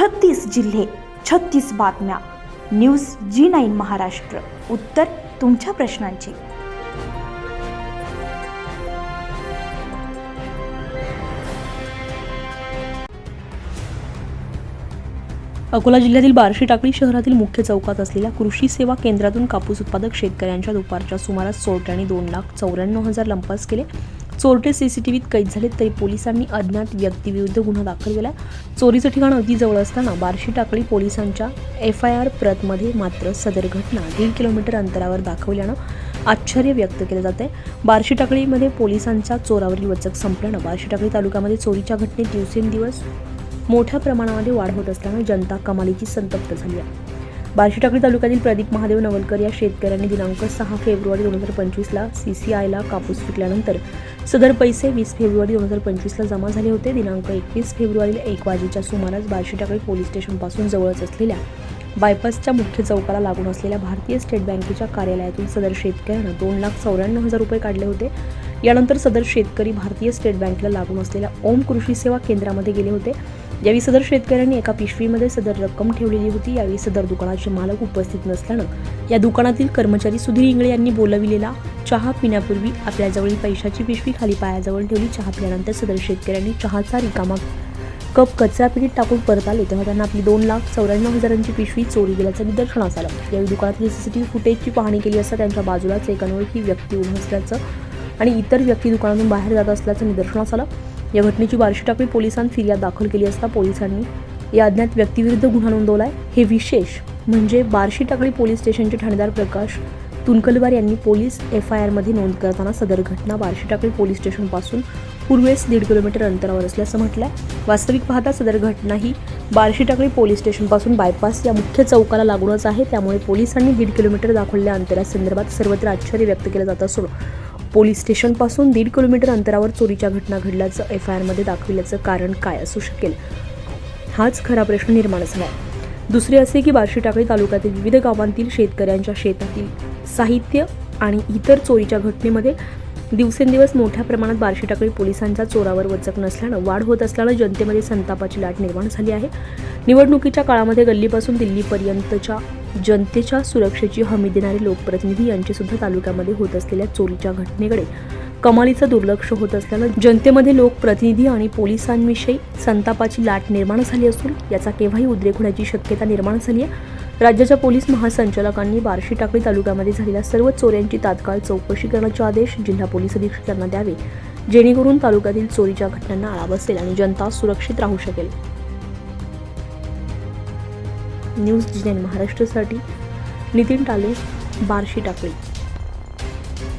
छत्तीस जिल्हे छत्तीस बातम्या. News G nine Maharashtra. उत्तर तुमच्या प्रश्नांची. अकोला जिल्ह्यातील बार्शी टाकळी शहरातील मुख्य चौकात असलेल्या कृषी सेवा केंद्रातून कापूस उत्पादक शेतकऱ्यांच्या दुपारच्या सुमारास चोरट्यांनी दोन लाख चौऱ्याण्णव हजार लंपास केले. चोरटे सीसीटीव्हीत कैद झाले तरी पोलिसांनी अज्ञात व्यक्तीविरुद्ध गुन्हा दाखल केला. चोरीचं ठिकाण अगदी जवळ असताना बार्शी टाकळी पोलिसांच्या एफ आय आर प्रतमध्ये मात्र सदर घटना दीड किलोमीटर अंतरावर दाखवल्यानं आश्चर्य व्यक्त केलं जाते बार्शी टाकळीमध्ये पोलिसांचा चोरावरील वचक संपल्यानं बार्शी टाकळी तालुक्यामध्ये चोरीच्या घटनेत दिवसेंदिवस मोठ्या प्रमाणामध्ये वाढ होत असल्यानं जनता कमालीची संतप्त झाली आहे. बार्शीटाकळी तालुक्यातील प्रदीप महादेव नवलकर या शेतकऱ्यांनी दिनांक सहा फेब्रुवारी दोन हजार पंचवीसला सी सी आयला कापूस विकल्यानंतर सदर पैसे वीस फेब्रुवारी दोन हजार पंचवीसला जमा झाले होते. दिनांक एकवीस फेब्रुवारीला एक वाजेच्या सुमारास बार्शीटाकळी पोलीस स्टेशनपासून जवळच असलेल्या बायपासच्या मुख्य चौकाला लागून असलेल्या भारतीय स्टेट बँकेच्या कार्यालयातून सदर शेतकऱ्यानं दोन लाख चौऱ्याण्णव हजार रुपये काढले होते. यानंतर सदर शेतकरी भारतीय स्टेट बँकेला लागून असलेल्या ओम कृषी सेवा केंद्रामध्ये गेले होते. यावेळी सदर शेतकऱ्यांनी एका पिशवीमध्ये सदर रक्कम ठेवलेली होती यावेळी सदर दुकानाचे मालक उपस्थित नसल्यानं या दुकानातील कर्मचारी सुधीर इंगळे यांनी बोलविलेला चहा पिण्यापूर्वी आपल्याजवळील पैशाची पिशवी खाली पायाजवळ ठेवली. चहा पिल्यानंतर सदर शेतकऱ्यांनी चहाचा रिकामा कप कचरा पिठीत टाकून परत आले. तेव्हा त्यांना आपली दोन लाख चौऱ्याण्णव हजारांची पिशवी चोरी गेल्याचं निदर्शनास आलं. यावेळी दुकानातील सीसीटीव्ही फुटेजची पाहणी केली असता त्यांच्या बाजूलाच एक अनोळखी व्यक्ती उभं असल्याचं आणि इतर व्यक्ती दुकानातून बाहेर जात असल्याचं निदर्शनास आलं. या घटनेची बार्शी टाकळी पोलिसांत फिर्याद दाखल केली असता पोलिसांनी या अज्ञात व्यक्तीविरुद्ध गुन्हा नोंदवलाय. हे विशेष म्हणजे बार्शी टाकळी पोलीस स्टेशनचे ठाणेदार प्रकाश तुनकलवार यांनी पोलीस एफ आय आरमध्ये नोंद करताना सदर घटना बार्शी टाकळी पोलीस स्टेशनपासून पूर्वेस दीड किलोमीटर अंतरावर असल्याचं म्हटलंय. वास्तविक पाहता सदर घटना ही बार्शी टाकळी पोलीस स्टेशनपासून बायपास या मुख्य चौकाला लागूनच आहे. त्यामुळे पोलिसांनी दीड किलोमीटर दाखवलेल्या अंतरासंदर्भात सर्वत्र आश्चर्य व्यक्त केलं जात असून पोलीस स्टेशनपासून दीड किलोमीटर अंतरावर चोरीच्या घटना घडल्याचं एफ आय आरमध्ये दाखविल्याचं कारण काय असू शकेल? हाच खरा प्रश्न निर्माण झाला दुसरे असे की बार्शी टाकळी तालुक्यातील विविध गावांतील शेतकऱ्यांच्या शेतातील साहित्य आणि इतर चोरीच्या घटनेमध्ये दिवसेंदिवस मोठ्या प्रमाणात बार्शी टाकळी पोलिसांच्या चोरावर वचक नसल्यानं वाढ होत असल्यानं जनतेमध्ये संतापाची लाट निर्माण झाली आहे. निवडणुकीच्या काळामध्ये गल्लीपासून दिल्लीपर्यंतच्या जनतेच्या सुरक्षेची हमी देणारे लोकप्रतिनिधी यांची सुद्धा तालुक्यामध्ये होत असलेल्या चोरीच्या घटनेकडे कमालीचं दुर्लक्ष होत असल्यानं जनतेमध्ये लोकप्रतिनिधी आणि पोलिसांविषयी संतापाची लाट निर्माण झाली असून याचा केव्हाही उद्रेक होण्याची शक्यता निर्माण झाली आहे. राज्याच्या पोलीस महासंचालकांनी बार्शी टाकळी तालुक्यामध्ये झालेल्या सर्व चोऱ्यांची तात्काळ चौकशी करण्याचे आदेश जिल्हा पोलीस अधीक्षकांना द्यावे जेणेकरून तालुक्यातील चोरीच्या घटनांना आळा बसेल आणि जनता सुरक्षित राहू शकेल. न्यूज जिनेन महाराष्ट्रासाठी नितीन टाले बार्शी टाकळी